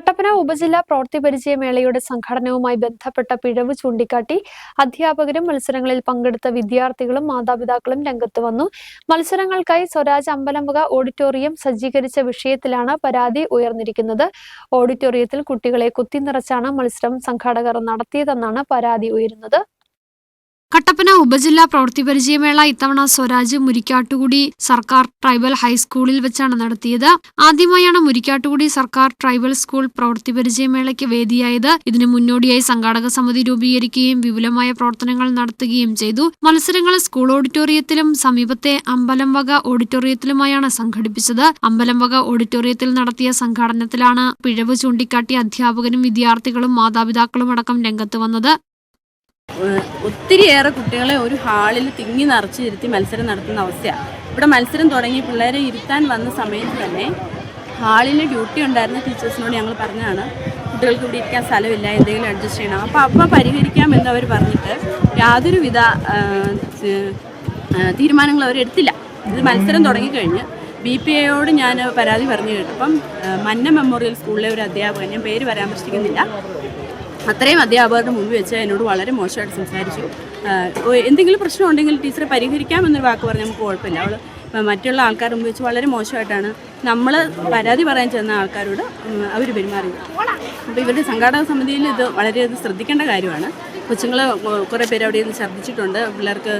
കട്ടപ്പന ഉപജില്ലാ പ്രവൃത്തി പരിചയമേളയുടെ സംഘടനവുമായി ബന്ധപ്പെട്ട പിഴവ് ചൂണ്ടിക്കാട്ടി അധ്യാപകരും മത്സരങ്ങളിൽ പങ്കെടുത്ത വിദ്യാർത്ഥികളും മാതാപിതാക്കളും രംഗത്ത് വന്നു. മത്സരങ്ങൾക്കായി സ്വരാജ് അമ്പലംവക ഓഡിറ്റോറിയം സജ്ജീകരിച്ച വിഷയത്തിലാണ് പരാതി ഉയർന്നിരിക്കുന്നത്. ഓഡിറ്റോറിയത്തിൽ കുട്ടികളെ കുത്തിനിറച്ചാണ് മത്സരം സംഘാടകർ നടത്തിയതെന്നാണ് പരാതി ഉയരുന്നത്. കട്ടപ്പന ഉപജില്ലാ പ്രവൃത്തി പരിചയമേള ഇത്തവണ സ്വരാജ് മുരിക്കാട്ടുകുടി സർക്കാർ ട്രൈബൽ ഹൈസ്കൂളിൽ വെച്ചാണ് നടത്തിയത്. ആദ്യമായാണ് മുരിക്കാട്ടുകുടി സർക്കാർ ട്രൈബൽ സ്കൂൾ പ്രവൃത്തി പരിചയമേളയ്ക്ക് വേദിയായത്. ഇതിനു മുന്നോടിയായി സംഘാടക സമിതി രൂപീകരിക്കുകയും വിപുലമായ പ്രവർത്തനങ്ങൾ നടത്തുകയും ചെയ്തു. മത്സരങ്ങൾ സ്കൂൾ ഓഡിറ്റോറിയത്തിലും സമീപത്തെ അമ്പലംവക ഓഡിറ്റോറിയത്തിലുമായാണ് സംഘടിപ്പിച്ചത്. അമ്പലംവക ഓഡിറ്റോറിയത്തിൽ നടത്തിയ സംഘാടനത്തിലാണ് പിഴവ് ചൂണ്ടിക്കാട്ടി അധ്യാപകനും വിദ്യാർത്ഥികളും മാതാപിതാക്കളും അടക്കം രംഗത്ത് വന്നത്. ഒത്തിരിയേറെ കുട്ടികളെ ഒരു ഹാളിൽ തിങ്ങി നിറച്ച് ഇരുത്തി മത്സരം നടത്തുന്ന അവസ്ഥയാണ് ഇവിടെ മത്സരം തുടങ്ങി പിള്ളേരെ ഇരുത്താൻ വന്ന സമയത്ത് തന്നെ ഹാളിൽ ഡ്യൂട്ടി ഉണ്ടായിരുന്ന ടീച്ചേഴ്സിനോട് ഞങ്ങൾ പറഞ്ഞതാണ് കുട്ടികൾക്ക് ഇവിടെ ഇരിക്കാൻ സ്ഥലമില്ല എന്തെങ്കിലും അഡ്ജസ്റ്റ് ചെയ്യണം. അപ്പോൾ അപ്പം പരിഹരിക്കാം എന്ന് അവർ പറഞ്ഞിട്ട് യാതൊരുവിധ തീരുമാനങ്ങൾ അവർ എടുത്തില്ല. ഇത് മത്സരം തുടങ്ങിക്കഴിഞ്ഞ് ബി പി എയോട് ഞാൻ പരാതി പറഞ്ഞു കേട്ടപ്പം മന്ന മെമ്മോറിയൽ സ്കൂളിലെ ഒരു അധ്യാപകൻ ഞാൻ പേര് പരാമർശിക്കുന്നില്ല അത്രയും അധ്യാപകരുടെ മുമ്പ് വെച്ച് എന്നോട് വളരെ മോശമായിട്ട് സംസാരിച്ചു. എന്തെങ്കിലും പ്രശ്നം ഉണ്ടെങ്കിൽ ടീച്ചറെ പരിഹരിക്കാമെന്നൊരു വാക്ക് പറഞ്ഞാൽ നമുക്ക് കുഴപ്പമില്ല. അവൾ മറ്റുള്ള ആൾക്കാർ മുമ്പ് വെച്ച് വളരെ മോശമായിട്ടാണ് നമ്മൾ പരാതി പറയാൻ ചെന്ന ആൾക്കാരോട് അവർ പെരുമാറിയത്. അപ്പോൾ ഇവരുടെ സംഘാടക സമിതിയിൽ ഇത് വളരെയധികം ശ്രദ്ധിക്കേണ്ട കാര്യമാണ്. കൊച്ചുങ്ങൾ കുറേ പേര് അവിടെ നിന്ന് ഛർദ്ദിച്ചിട്ടുണ്ട്. പിള്ളേർക്ക്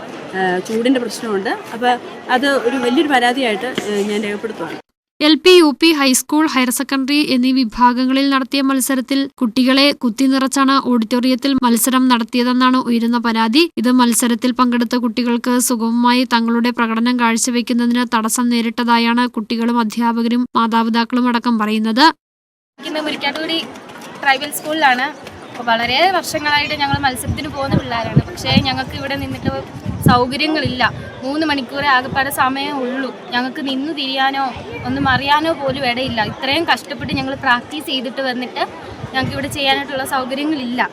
ചൂടിന്റെ പ്രശ്നമുണ്ട്. അപ്പോൾ അത് ഒരു വലിയൊരു പരാതിയായിട്ട് ഞാൻ രേഖപ്പെടുത്തുവാണ്. L P U P high school higher secondary എന്നീ വിഭാഗങ്ങളിൽ നടത്തിയ മത്സരത്തിൽ കുട്ടികളെ കുത്തിനിറച്ചാണ് ഓഡിറ്റോറിയത്തിൽ മത്സരം നടത്തിയതെന്നാണ് ഉയരുന്ന പരാതി. ഇത് മത്സരത്തിൽ പങ്കെടുത്ത കുട്ടികൾക്ക് സുഗമമായി തങ്ങളുടെ പ്രകടനം കാഴ്ചവെക്കുന്നതിന് തടസ്സം നേരിട്ടതായാണ് കുട്ടികളും അധ്യാപകരും മാതാപിതാക്കളും അടക്കം പറയുന്നത്. ട്രൈബൽ സ്കൂളിലാണ് അപ്പോൾ വളരെ വർഷങ്ങളായിട്ട് ഞങ്ങൾ മത്സരത്തിന് പോകുന്ന പിള്ളേരാണ്. പക്ഷേ ഞങ്ങൾക്ക് ഇവിടെ നിന്നിട്ട് സൗകര്യങ്ങളില്ല. മൂന്ന് മണിക്കൂറേ ആകെപ്പാടെ സമയം ഉള്ളൂ. ഞങ്ങൾക്ക് നിന്ന് തിരിയാനോ ഒന്നും അറിയാനോ പോലും ഇടയില്ല. ഇത്രയും കഷ്ടപ്പെട്ട് ഞങ്ങൾ പ്രാക്ടീസ് ചെയ്തിട്ട് വന്നിട്ട് ഞങ്ങൾക്ക് ഇവിടെ ചെയ്യാനായിട്ടുള്ള സൗകര്യങ്ങളില്ല.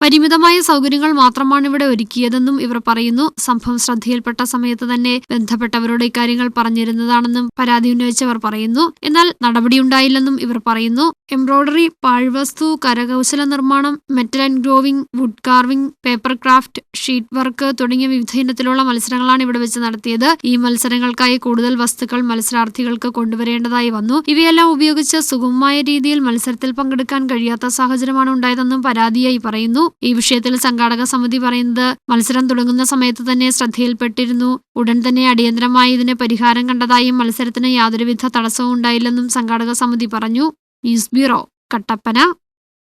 പരിമിതമായ സൗകര്യങ്ങൾ മാത്രമാണ് ഇവിടെ ഒരുക്കിയതെന്നും ഇവർ പറയുന്നു. സംഭവം ശ്രദ്ധയിൽപ്പെട്ട സമയത്ത് തന്നെ ബന്ധപ്പെട്ടവരോട് ഇക്കാര്യങ്ങൾ പറഞ്ഞിരുന്നതാണെന്നും പരാതി ഉന്നയിച്ചവർ പറയുന്നു. എന്നാൽ നടപടിയുണ്ടായില്ലെന്നും ഇവർ പറയുന്നു. എംബ്രോയ്ഡറി പാഴ്വസ്തു കരകൗശല നിർമ്മാണം metal and grooving wood carving paper craft sheet work തുടങ്ങിയ വിവിധ ഇനത്തിലുള്ള മത്സരങ്ങളാണ് ഇവിടെ വെച്ച് നടത്തിയത്. ഈ മത്സരങ്ങൾക്കായി കൂടുതൽ വസ്തുക്കൾ മത്സരാർത്ഥികൾക്ക് കൊണ്ടുവരേണ്ടതായി വന്നു. ഇവയെല്ലാം ഉപയോഗിച്ച് സുഗമമായ രീതിയിൽ മത്സരത്തിൽ പങ്കെടുക്കാൻ കഴിയാത്ത സാഹചര്യമാണ് ഉണ്ടായതെന്നും പരാതിയായി പറയുന്നു. ഈ വിഷയത്തിൽ സംഘാടക സമിതി പറയുന്നത് മത്സരം തുടങ്ങുന്ന സമയത്ത് തന്നെ ശ്രദ്ധയിൽപ്പെട്ടിരുന്നു. ഉടൻ തന്നെ അടിയന്തരമായി ഇതിന് പരിഹാരം കണ്ടതായും മത്സരത്തിന് യാതൊരുവിധ തടസ്സവും ഉണ്ടായില്ലെന്നും സംഘാടക സമിതി പറഞ്ഞു. News bureau Kattappana.